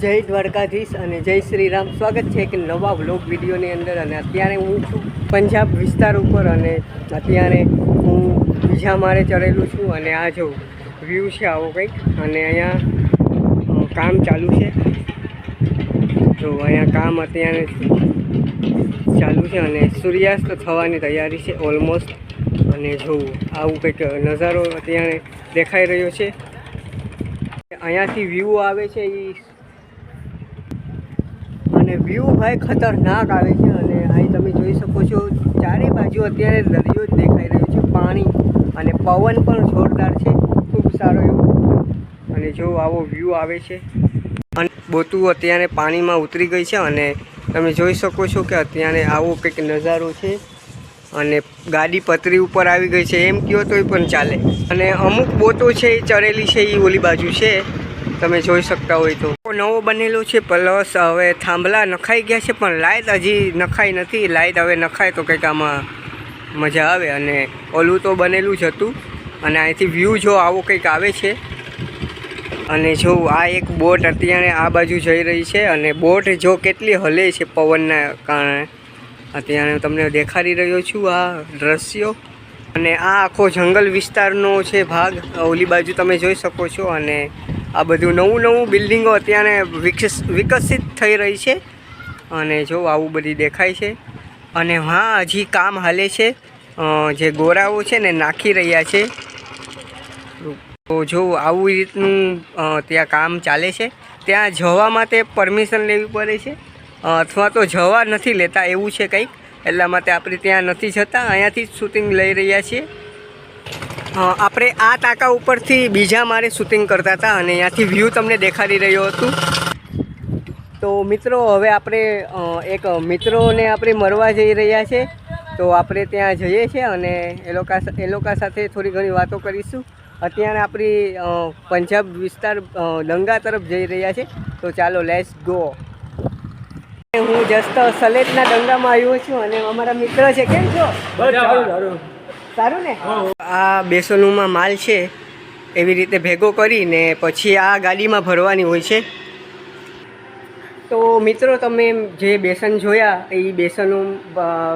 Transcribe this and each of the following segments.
જય દ્વારકાધીશ અને જય શ્રી રામ સ્વાગત છે એક નવા વ્લોગ વિડીયોની અંદર અને અત્યારે હું છું પંજાબ વિસ્તાર ઉપર અને અત્યારે હું બીજા મારે ચડેલું છું અને આ જો વ્યૂ છે આવો કંઈક. અને અહીંયા કામ ચાલુ છે. જો અહીંયા કામ અત્યારે ચાલુ છે અને સૂર્યાસ્ત થવાની તૈયારી છે ઓલમોસ્ટ. અને જોવું આવું કંઈક નજારો અત્યારે દેખાઈ રહ્યો છે. અહીંયાથી વ્યૂ આવે છે એ અને વ્યૂ ભાઈ ખતરનાક આવે છે અને અહીં તમે જોઈ શકો છો, ચારે બાજુ અત્યારે દરિયો જ દેખાઈ રહ્યો છે, પાણી અને પવન પણ જોરદાર છે, ખૂબ સારો એવો. અને જો આવો વ્યૂ આવે છે, અને બોતું અત્યારે પાણીમાં ઉતરી ગઈ છે અને તમે જોઈ શકો છો કે અત્યારે આવો કંઈક નજારો છે અને ગાડી પતરી ઉપર આવી ગઈ છે, એમ કહો તોય પણ ચાલે. અને અમુક બોટો છે એ ચડેલી છે એ ઓલી બાજુ છે. તમે જોઈ શકતા હોય તો. નવો બનેલો છે પ્લસ હવે થાંભલા નખાઈ ગયા છે, પણ લાઇટ હજી નખાઈ નથી. લાઇટ હવે નખાય તો કંઈક આમાં મજા આવે અને ઓલું તો બનેલું જ હતું. અને અહીંથી વ્યૂ જો આવો કંઈક આવે છે. અને જો આ એક બોટ અત્યારે આ બાજુ જઈ રહી છે અને બોટ જો કેટલી હલે છે પવનના કારણે. અત્યારે તમને દેખાડી રહ્યો છું આ દ્રશ્યો. અને આ આખો જંગલ વિસ્તારનો છે ભાગ. ઓલી બાજુ તમે જોઈ શકો છો અને આ બધું નવું નવું બિલ્ડિંગો અત્યારે વિકસ, વિકસિત થઈ રહી છે. અને જો આવું બધી દેખાય છે. અને હા, હજી કામ હાલે છે. જે ગોરાઓ છે ને નાખી રહ્યા છે. તો જો આવું રીતનું ત્યાં કામ ચાલે છે. ત્યાં જવા માટે પરમિશન લેવી પડે છે. અથવા તો જવા નથી લેતા એવું છે કંઈક. એટલા માટે આપણે ત્યાં નથી જતા. અહીંયાથી જ શૂટિંગ લઈ રહ્યા છીએ. આપણે આ ટાંકા ઉપરથી બીજા મારે શૂટિંગ કરતા હતા અને અહીંયાથી વ્યૂ તમને દેખાડી રહ્યો હતું. તો મિત્રો, હવે આપણે એક મિત્રોને આપણે મળવા જઈ રહ્યા છે. તો આપણે ત્યાં જઈએ છીએ અને એ લોકો એ લોકો સાથે થોડી ઘણી વાતો કરીશું. અત્યારે આપણી પંજાબ વિસ્તાર દંગા તરફ જઈ રહ્યા છે. તો ચાલો લેટ્સ ગો હું જસ્ટ સલેટના દંગામાં આવ્યો છું અને અમારા મિત્ર છે. કેમ છો? સારું ને? આ બેસનોમાં માલ છે, એવી રીતે ભેગો કરીને પછી આ ગાડીમાં ભરવાની હોય છે. તો મિત્રો, તમે જે બેસન જોયા, એ બેસનો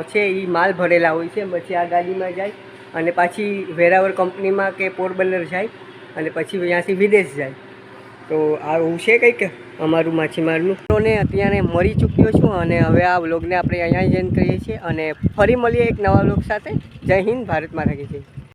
છે, એ માલ ભરેલા હોય છે. પછી આ ગાડીમાં જાય અને પાછી વેરાવર કંપનીમાં કે પોરબંદર જાય અને પછી ત્યાંથી વિદેશ જાય. તો આવું છે કંઈક અમારું માછીમારનું? ને અત્યારે મળી ચૂક્યો છું અને હવે આ વ્લોગને આપણે અહીંયા જ એન્ડ કરીએ છીએ અને ફરી મળીએ એક નવા વ્લોગ સાથે. જય હિન્દ, ભારત માતા કી